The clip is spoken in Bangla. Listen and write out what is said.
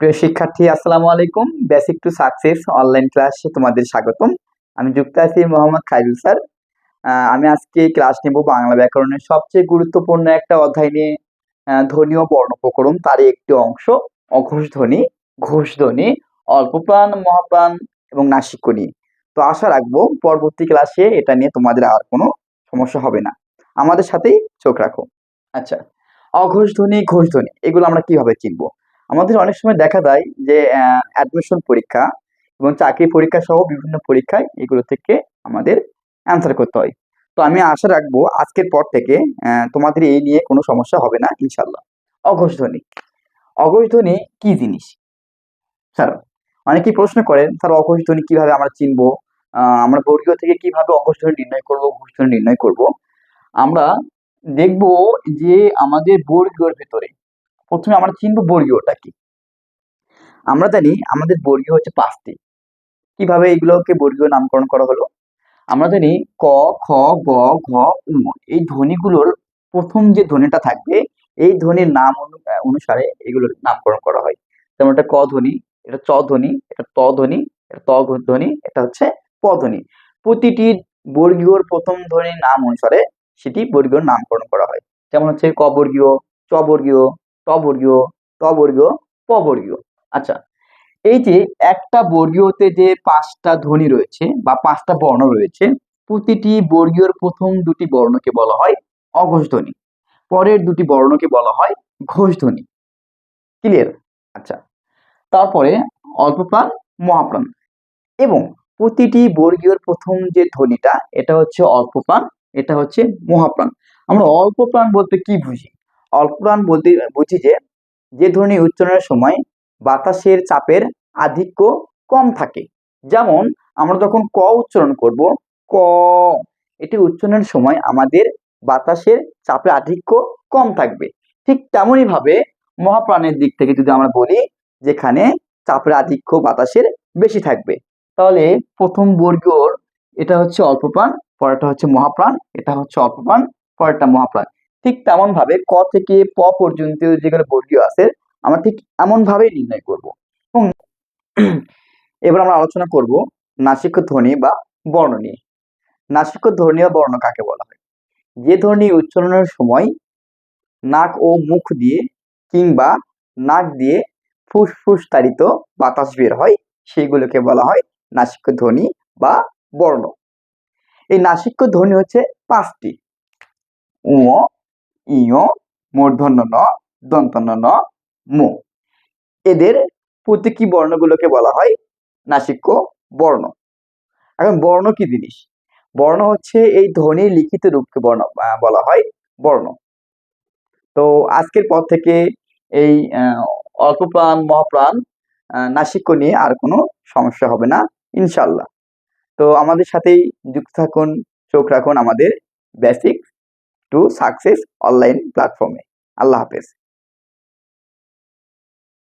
প্রিয় শিক্ষার্থী আসসালামু আলাইকুম। বেসিক টু সাকসেস অনলাইন ক্লাসে তোমাদের স্বাগতম। আমি যুক্ত আছি মোহাম্মদ খাইরুল স্যার। আমি আজকে ক্লাস নেব বাংলা ব্যাকরণের সবচেয়ে গুরুত্বপূর্ণ একটা অধ্যায় নিয়ে। আহ, ধ্বনি ও বর্ণ প্রকরণ তারই একটি অংশ অঘোষ ধ্বনি ঘোষ ধ্বনি অল্পপ্রাণ মহাপ্রাণ এবং নাসিক্য নিয়ে তো আশা রাখব পরবর্তী ক্লাসে এটা নিয়ে তোমাদের আর কোনো সমস্যা হবে না। আমাদের সাথেই চোখ রাখো। আচ্ছা অঘোষ ধ্বনি ঘোষ ধ্বনি এগুলো আমরা কীভাবে চিনবো? আমাদের অনেক সময় দেখা যায় যে অ্যাডমিশন পরীক্ষা এবং চাকরি পরীক্ষা সহ বিভিন্ন পরীক্ষায় এগুলো থেকে আমাদের অ্যান্সার করতে হয়। তো আমি আশা রাখব আজকের পর থেকে তোমাদের এই নিয়ে কোনো সমস্যা হবে না ইনশাল্লাহ অঘোষ ধ্বনি। অঘোষ ধ্বনি কি জিনিস? স্যার, অনেকেই প্রশ্ন করেন, স্যার, অঘোষ ধ্বনি কীভাবে আমরা চিনবো? আমরা বর্গীয় থেকে কীভাবে অঘোষ ধ্বনি নির্ণয় করব ঘোষ ধ্বনি নির্ণয় করব? আমরা দেখব যে আমাদের বর্গীয়র ভেতরে প্রথমে আমরা চিনবো বর্গীয়টা কি? আমরা জানি আমাদের বর্গীয় হচ্ছে পাঁচটি। কীভাবে এগুলোকে বর্গীয় নামকরণ করা হলো? আমরা জানি ক, খ, গ, ঘ, উ। এই ধ্বনিগুলোর প্রথম যে ধ্বনিটা থাকবে, এই ধ্বনির নাম অনু- অনুসারে এগুলোর নামকরণ করা হয়। যেমন এটা ক ধ্বনি, এটা চ ধ্বনি, এটা ত ধ্বনি, এটা ত ধ্বনি, এটা হচ্ছে প ধ্বনি। প্রতিটি বর্গীয়র প্রথম ধ্বনির নাম অনুসারে সেটি বর্গীয় নামকরণ করা হয়। যেমন হচ্ছে ক বর্গীয়, চ বর্গীয় ট বর্গীয় ত বর্গীয় প বর্গীয় আচ্ছা এই যে একটা বর্গীয়তে যে পাঁচটা ধ্বনি রয়েছে বা পাঁচটা বর্ণ রয়েছে, প্রতিটি বর্গীয়র প্রথম দুটি বর্ণকে বলা হয় অঘোষ ধ্বনি পরের দুটি বর্ণকে বলা হয় ঘোষ ধ্বনি ক্লিয়ার আচ্ছা তারপরে অল্পপ্রাণ, মহাপ্রাণ এবং প্রতিটি বর্গীয়র প্রথম যে ধ্বনিটা, এটা হচ্ছে অল্পপ্রাণ, এটা হচ্ছে মহাপ্রাণ। আমরা অল্পপ্রাণ বলতে কি বুঝি? অল্পপ্রাণ বলতে, বুঝি যে যে ধ্বনি উচ্চারণের সময় বাতাসের চাপের আধিক্য কম থাকে। যেমন, আমরা যখন ক উচ্চারণ করব, ক, এটি উচ্চারণের সময় আমাদের বাতাসের চাপের আধিক্য কম থাকবে। ঠিক তেমনই ভাবে মহাপ্রাণের দিক থেকে যদি আমরা বলি, যেখানে চাপের আধিক্য বাতাসের বেশি থাকবে। তাহলে প্রথম বর্গীয়র এটা হচ্ছে অল্পপ্রাণ পরেরটা হচ্ছে মহাপ্রাণ, এটা হচ্ছে অল্পপ্রাণ পরেরটা মহাপ্রাণ। ঠিক তেমন ভাবে ক থেকে প পর্যন্ত যেগুলো বর্গীয় আছে, আমরা ঠিক এমন ভাবেই নির্ণয় করব। এবং এবার আমরা আলোচনা করব নাসিক্য ধ্বনি বা বর্ণ নিয়ে। নাসিক্য ধ্বনি বা বর্ণ কাকে বলা হয়? যে ধ্বনি উচ্চারণের সময় নাক ও মুখ দিয়ে কিংবা নাক দিয়ে ফুসফুস তাড়িত বাতাস বের হয় সেগুলোকে বলা হয় নাসিক্য ধ্বনি বা বর্ণ। এই নাসিক্য ধ্বনি হচ্ছে পাঁচটি। উ ইয়, মূর্ধন্য ন, দন্তন্য ন, মু। এদের প্রতীকী বর্ণগুলোকে বলা হয়? নাসিক্য, বর্ণ। এখন বর্ণ কি জিনিস? বর্ণ হচ্ছে এই ধ্বনির লিখিত রূপকে বর্ণ বলা হয় বর্ণ। তো আজকের পর থেকে এই অল্প প্রাণ মহাপ্রাণ নাসিক্য নিয়ে আর কোনো সমস্যা হবে না ইনশাল্লাহ তো আমাদের সাথেই যুক্ত থাকুন, চোখ রাখুন আমাদের বেসিক টু সাকসেস অনলাইন প্ল্যাটফর্মে আল্লাহ হাফেজ।